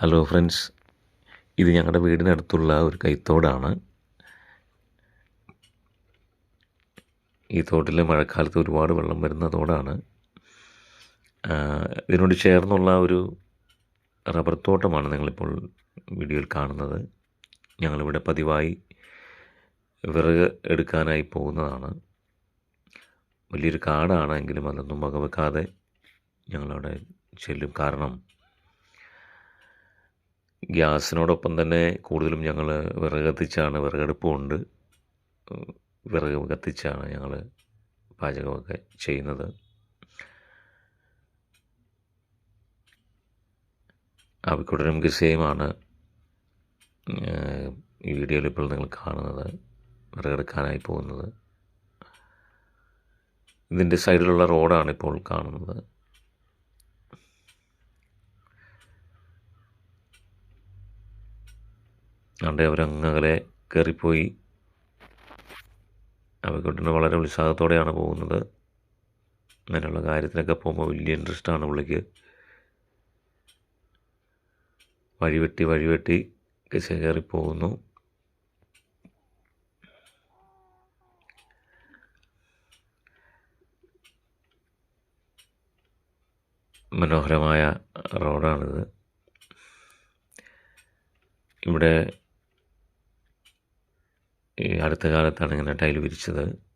Hello friends ഇത് ഞങ്ങളുടെ വീടിനടുത്തുള്ള ഒരു കൈത്തോടാണ്. ഈ തോട്ടിൽ മഴക്കാലത്ത് ഒരുപാട് വെള്ളം വരുന്ന തോടാണ്. ഇതിനോട് ചേർന്നുള്ള ഒരു റബ്ബർ തോട്ടമാണ് നിങ്ങളിപ്പോൾ വീഡിയോയിൽ കാണുന്നത്. ഞങ്ങളിവിടെ പതിവായി വിറക് എടുക്കാനായി പോകുന്നതാണ്. വലിയൊരു കാടാണെങ്കിലും അതൊന്നും വകവെക്കാതെ ഞങ്ങളവിടെ ചെല്ലും. കാരണം ഗ്യാസിനോടൊപ്പം തന്നെ കൂടുതലും ഞങ്ങൾ വിറക് കത്തിച്ചാണ് വിറകടുപ്പമുണ്ട് വിറക് കത്തിച്ചാണ് ഞങ്ങൾ പാചകമൊക്കെ ചെയ്യുന്നത്. അവിക്കുടനും കിസയുമാണ് ഈ വീഡിയോയിൽ ഇപ്പോൾ നിങ്ങൾ കാണുന്നത് വിറകെടുക്കാനായി പോകുന്നത്. ഇതിന്റെ സൈഡിലുള്ള റോഡാണ് ഇപ്പോൾ കാണുന്നത്. അവിടെ അവരങ്ങകലെ കയറിപ്പോയി അവയ്ക്കൊട്ടിന് വളരെ ഉത്സാഹത്തോടെയാണ് പോകുന്നത്. അങ്ങനെയുള്ള കാര്യത്തിനൊക്കെ പോകുമ്പോൾ വലിയ ഇൻട്രസ്റ്റാണ് പുള്ളിക്ക്. വഴിവെട്ടി വഴിവെട്ടി കിസ കയറി പോകുന്നു മനോഹരമായ റോഡാണിത്. ഇവിടെ ഈ അടുത്ത കാലത്താണ് ഇങ്ങനെ ടൈൽ വിരിച്ചത്.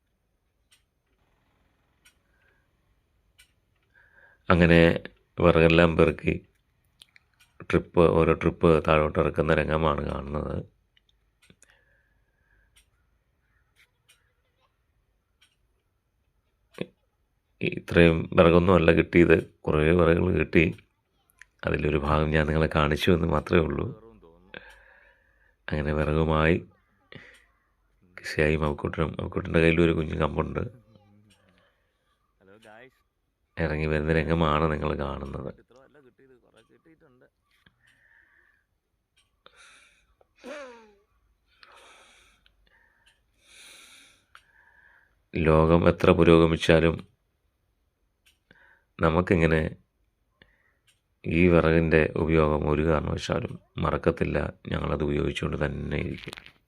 അങ്ങനെ വിറകെല്ലാം പെറുക്കി ട്രിപ്പ് ഓരോ ട്രിപ്പ് താഴോട്ട് ഇറക്കുന്ന രംഗമാണ് കാണുന്നത്. ഇത്രയും വിറകൊന്നും അല്ല കിട്ടിയത് കുറേ വിറകുകൾ കിട്ടി. അതിലൊരു ഭാഗം ഞാൻ നിങ്ങളെ കാണിച്ചു എന്ന് മാത്രമേ ഉള്ളൂ. അങ്ങനെ വിറകുമായി കിശയായി അവക്കൂട്ടനും അവക്കൂട്ടന്റെ ഒരു കുഞ്ഞു കമ്പുണ്ട്. ഇറങ്ങി വരുന്ന രംഗമാണ് നിങ്ങൾ കാണുന്നത്. ലോകം എത്ര പുരോഗമിച്ചാലും നമുക്കിങ്ങനെ ഈ വിറകിന്റെ ഉപയോഗം ഒരു കാരണവശാലും മറക്കത്തില്ല. ഞങ്ങളത് ഉപയോഗിച്ചുകൊണ്ട് തന്നെ ഇരിക്കും.